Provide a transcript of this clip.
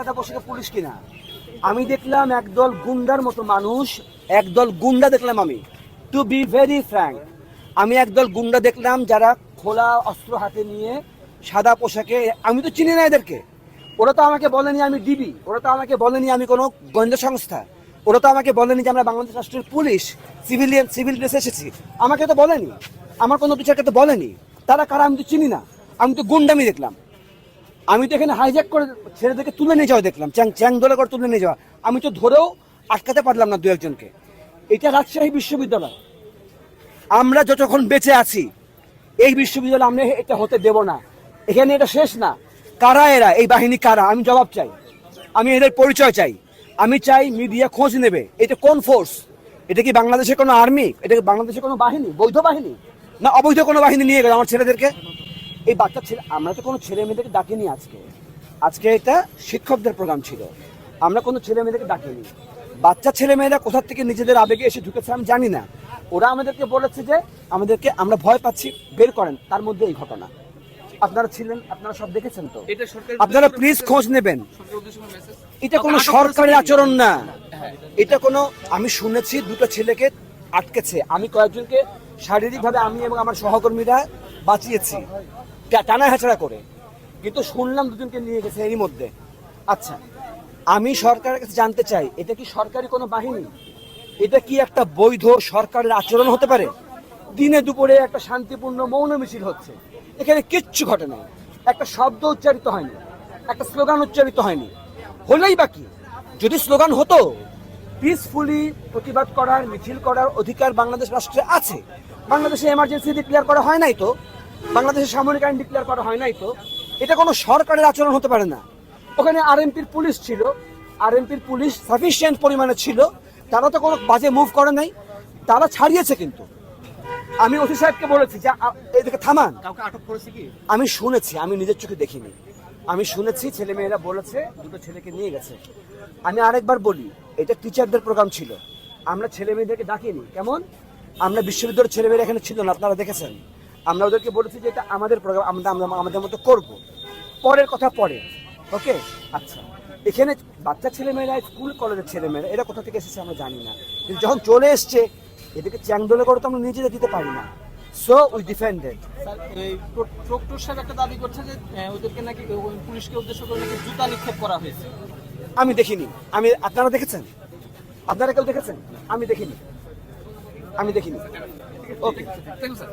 সাদা পোশাকে পুলিশ কিনা? আমি দেখলাম একদল গুন্ডার মতো মানুষ, একদল গুন্ডা দেখলাম আমি। টু বি ভেরি ফ্র্যাঙ্ক আমি একদল গুন্ডা দেখলাম যারা খোলা অস্ত্র হাতে নিয়ে সাদা পোশাকে, আমি তো চিনি না এদেরকে। ওরা তো আমাকে বলেনি আমি ডিবি, ওরা তো আমাকে বলেনি আমি কোনো গোয়েন্দা সংস্থা, ওরা তো আমাকে বলেনি যে আমরা বাংলাদেশ রাষ্ট্রের পুলিশ, সিভিলিয়ান, সিভিল ড্রেস এসেছি। আমাকে তো বলেনি, আমার কোনো টিচারকে তো বলেনি। তারা কারা আমি তো চিনি না, আমি তো গুন্ডামি দেখলাম। আমি তো এখানে হাইজ্যাক করে ছেলেদেরকে তুলে নিয়ে যাওয়া দেখলাম, চ্যাং চ্যাং দোলে করে তুলে নিয়ে যাওয়া। আমি তো ধরেও আটকাতে পারলাম না দু একজনকে। এটা রাজশাহী বিশ্ববিদ্যালয়। আমরা যতক্ষণ বেঁচে আছি, এই বিশ্ববিদ্যালয় আমরা এটা হতে দেব না। এখানে এটা শেষ না। কারা এরা? এই বাহিনী কারা? আমি জবাব চাই। আমি এদের পরিচয় চাই। আমি চাই মিডিয়া খোঁজ নেবে। এটা কোন ফোর্স এটা কি বাংলাদেশের কোনো আর্মি এটা কি বাংলাদেশের কোনো বাহিনী? বৈধ বাহিনী? না অবৈধ কোনো বাহিনী নিয়ে গেল আমার ছেলেদেরকে? এই বাচ্চা ছেলে আমরা তো কোনো ছেলে মেয়েদেরকে ডাকিনি আজকে। আজকে এটা শিক্ষকদের প্রোগ্রাম ছিল। আমরা কোনো ছেলে মেয়েদেরকে ডাকিনি। বাচ্চা ছেলে মেয়েরা কোথা থেকে নিজেদের আবেগে এসে ঢুকেছে আমি জানি না। ওরা আমাদেরকে বলেছে যে আমাদেরকে আমরা ভয় পাচ্ছি বের করেন। তার মধ্যে এই ঘটনা। আপনারা ছিলেন আপনারা সব দেখেছেন তো? আপনারা প্লিজ খোঁজ নেবেন। এটা কোনো সরকারি আচরণ না। এটা কোনো আমি শুনেছি দুটো ছেলেকে আটকেছে। আমি কয়েকজনকে শারীরিকভাবে আমি এবং আমার সহকর্মীরা বাঁচিয়েছি। টানা হেঁচড়া করে। কিন্তু শুনলাম দুজনকে নিয়ে গেছে এরই মধ্যে। আচ্ছা আমি সরকারের কাছে জানতে চাই, এটা কি সরকারি কোনো বাহিনী? এটা কি একটা বৈধ সরকারের আচরণ হতে পারে? দিনে দুপুরে একটা শান্তিপূর্ণ মৌন মিছিল হচ্ছে। এখানে কিচ্ছু ঘটে নাই। একটা শব্দ উচ্চারিত হয়নি। একটা স্লোগান উচ্চারিত হয়নি। হলেই বাকি যদি স্লোগান হতো পিসফুলি প্রতিবাদ করার, মিছিল করার অধিকার বাংলাদেশ রাষ্ট্রে আছে। বাংলাদেশে এমার্জেন্সি ডিক্লেয়ার করা হয় নাই তো? বাংলাদেশে সামরিক আইন ডিক্লেয়ার করা হয় নাই তো? এটা কোনো সরকারের আচরণ হতে পারে না। ওখানে আরএমপির পুলিশ ছিল। আরএমপির পুলিশ সাফিসিয়েন্ট পরিমাণে ছিল। তারা তো কোনো বাজে মুভ করে নাই। তারা ছাড়িয়েছে কিন্তু। আমি ওসি সাহেবকে বলেছি যে এদিকে থামান। আমি শুনেছি আমি নিজের চোখে দেখিনি। আমি শুনেছি ছেলে মেয়েরা বলেছে দুটো ছেলেকে নিয়ে গেছে। আমি আরেকবার বলি এটা টিচারদের প্রোগ্রাম ছিল। আমরা ছেলে মেয়েদেরকে ডাকিনি। কেমন? আমরা বিশ্ববিদ্যালয়ের ছেলে মেয়েরা এখানে ছিল না আপনারা দেখেছেন। আমরা ওদেরকে বলেছি যে এটা আমাদের প্রোগ্রাম আমরা আমাদের মতো করব। পরের কথা পরে ওকে আচ্ছা এখানে বাচ্চা ছেলে মেয়েরা স্কুল কলেজের ছেলে মেয়েরা এরা কোথা থেকে এসেছে আমরা জানি না। কিন্তু যখন চলে এসছে এদেরকে চ্যাংদোলে করে তো আমরা নিজেরা দিতে পারি না। সো উই ডিফেন্ডেড প্রক্টর সাহেব একটা দাবি করছে যে ওদেরকে নাকি পুলিশকে উদ্দেশ্য করে নাকি জুতা নিক্ষেপ করা হয়েছে। আমি দেখিনি। আমি আপনারা দেখেছেন? আপনারা কেউ দেখেছেন? আমি দেখিনি। আমি দেখিনি। Okay thank you sir